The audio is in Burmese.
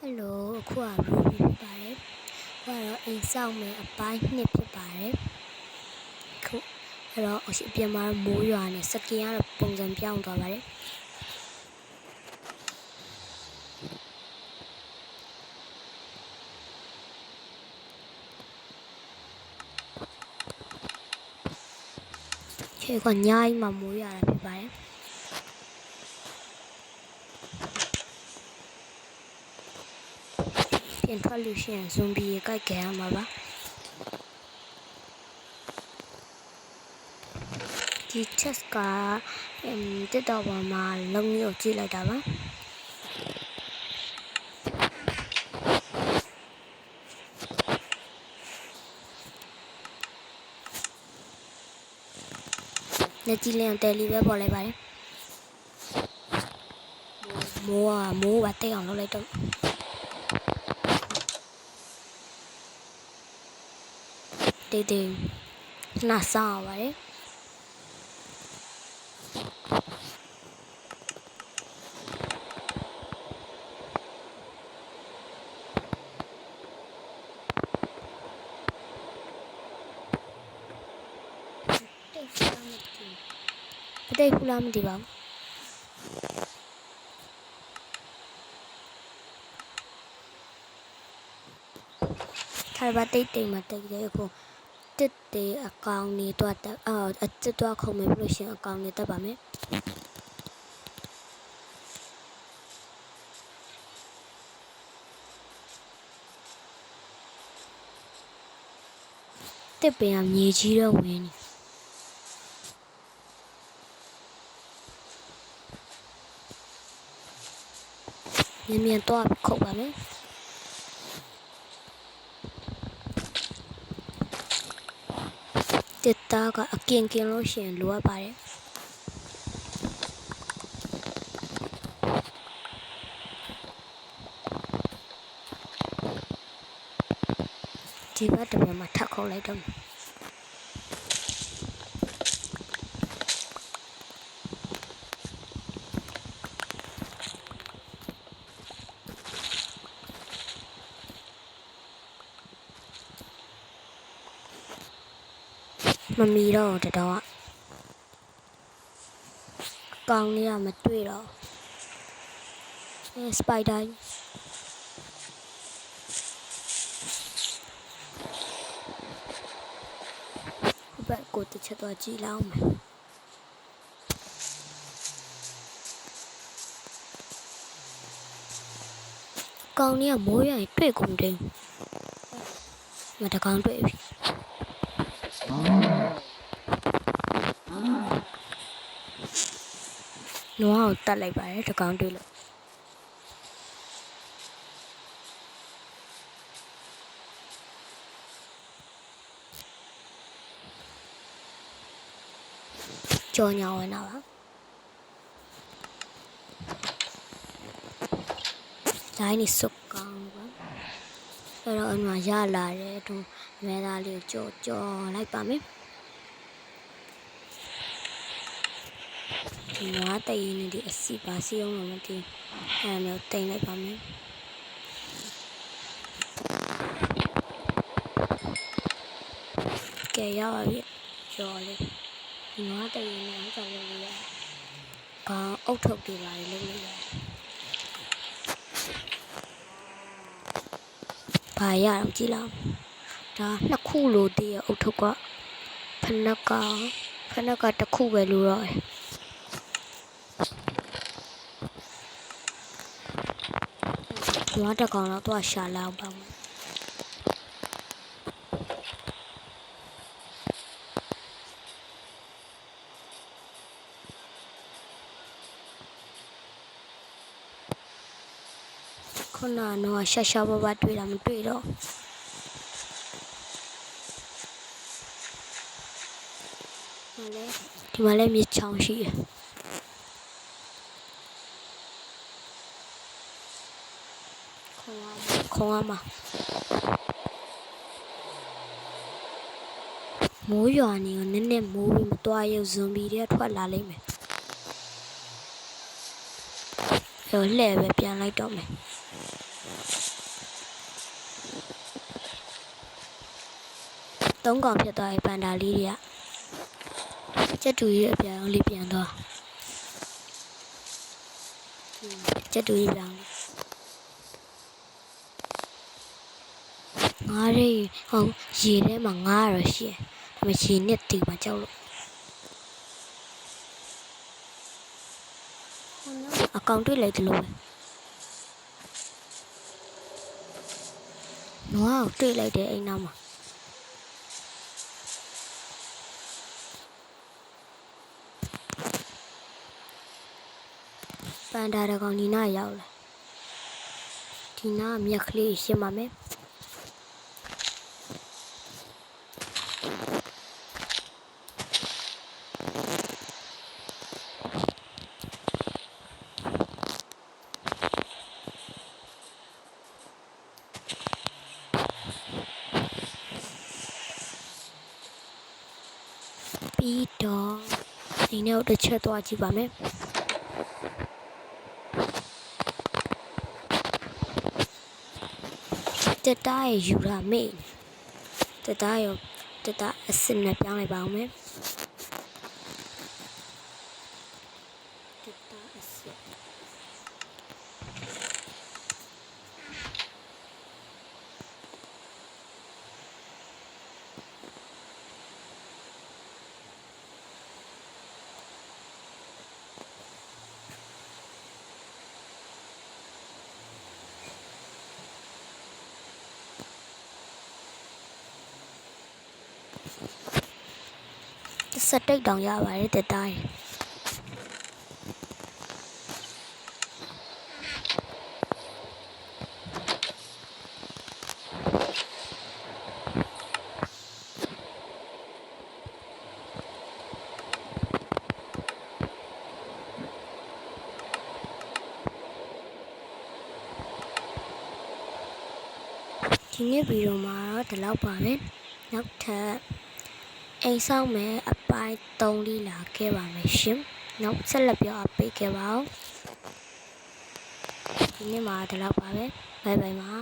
ဟယ်လိုအခုက Ruby ဖြစ်ပါတယ်။အခုကတော့အိမ်ဆောင်မယ်အပိုင်းနှစ်ဖြစ်ပါတယ်။ခုအဲ့တော့အရှိအပြင်မှာတော့မိုးရွာနေစကင်ကတော့ပုံစံပြောင်းသွားပါတယ်။ခေကညာကြီးမှာမိုးရွာတာဖြစ်ပါတယ်။ ပြင်ထွက်လို့ရှိရင်ဇွန်ဘီရေကြိုက်ကြရမှာပါဒီ chest ကအမ်တက်တော့ပါမှာလုံမျိုးကြည့်လိုက်တာပါလက်ကြည့်လင်းတယ်လီပဲပေါ်လိုက်ပါတယ်မိုးကမိုးပါတိတ်အောင်လုပ်လိုက်တော့ တေးတေးနှာစားရပါတယ်တိတ်ဖူလားမသိပါဘူးထားပါတိတ်တိတ်မှာတိတ်တယ်အခု တစ်တေးအကောင်နေတော့တက်အော်အတစ်တော့ခုံမယ်လို့ရှင်အကောင်နေတက်ပါမယ်တစ်ပင်ကမြေကြီးတော့ဝင်နေမြန်မြန်တော့ခုတ်ပါမယ် တစ်သားကအကင်ကင်လို့ရှရင်လိုအပ်ပါတယ်ဒီဘက်တစ်ပြန်မှာထပ်ခုတ်လိုက်တော့ မယ်မမီတော့တတော်ကကောင်းလေးကမတွေ့တော့အဲစပိုက်ဒါဟိုဘက်ကိုတစ်ချက်တော့ကြည့်လောက်မယ်ကောင်းလေးကမိုးရရင်တွေ့ကုန်တယ်မတကောင်တွေ့ပြီ နွားကိုတတ်လိုက်ပါတယ်တကောင်တွေ့လို့ကြော်ညာဝင်တာပါတိုင်းနေစုတ်ကောင်းပါအဲ့တော့အမှရလာတယ်သူမဲသားလေးကိုကြော်ကြော်လိုက်ပါမယ် ဒီနွားတရင်နဲ့ဒီအစီပါစီအောင်လို့မသိအဲ့ဒါမျိုးတင်လိုက်ပါမယ်ကဲရပါပြီကြော်လေးဒီနွားတရင်နဲ့ဟောကြော်လေးရကောင်းအုတ်ထုတ်ပြပါလေလုပ်လို့ရတယ်ဘာရအောင်ကြည့်လောက်ဒါနှစ်ခုလို့တည်းရအုတ်ထုတ်ကဖနက်ကဖနက်ကတစ်ခုပဲလို့တော့ နွားတစ်ကောင်တော့သူကရှာလောက်ပါမယ်ခုနကတော့ရှာရှာဘဘတွေ့တာမတွေ့တော့ဒီမှာလဲဒီမှာလဲမြေချောင်းရှိတယ် ခုံရမှာခုံရမှာမိုးရွာနေကိုနည်းနည်းမိုးပြီးမသွားရုပ်ဇွန်ဘီတွေထွက်လာလိမ့်မယ်ရောလှည့်ပဲပြန်လိုက်တော့မယ်သုံးကောင်ဖြစ်သွားရဲ့ပန်ဒါလေးတွေကချက်တူကြီးအပြောင်းလေးပြန်သွားချက်တူကြီးပြောင်းလေး ငါးရေဟောရေထဲမှာငါးရတော့ရှိတယ်ဒါပေမဲ့ရေနဲ့တီမှာကြောက်လို့အကောင့်တွေ့လိုက်တယ်လို့ပဲနွားကိုတွေ့လိုက်တယ်အိမ်နောက်မှာပန်ဒါတကောင်ဒီနာရောက်လာဒီနာကမြက်ကလေးရှင်းပါမယ်ပြီးတော့ ဒီနေ့ကိုတစ်ချက်သွားကြည့်ပါမယ်တက်တားရယူလာမေ့တက်တားရောတက်တားအစစ်နဲ့ပြောင်းလိုက်ပါအောင်မယ်တက်တားအစစ် စက်တိတ်တောင်ရပါတယ်တက်တားရဒီနေ့ဗီဒီယိုမှာတော့ဒီလောက်ပါပဲနောက်ထပ် အိမ်ဆောင်မယ်အပိုင်း3လေးလာခဲ့ပါမယ်ရှင်နောက်ဆက်လက်ပြောအပ်ပေးခဲ့ပါဦးဒီနေ့မှာဒီလောက်ပါပဲဘိုင်ဘိုင်ပါ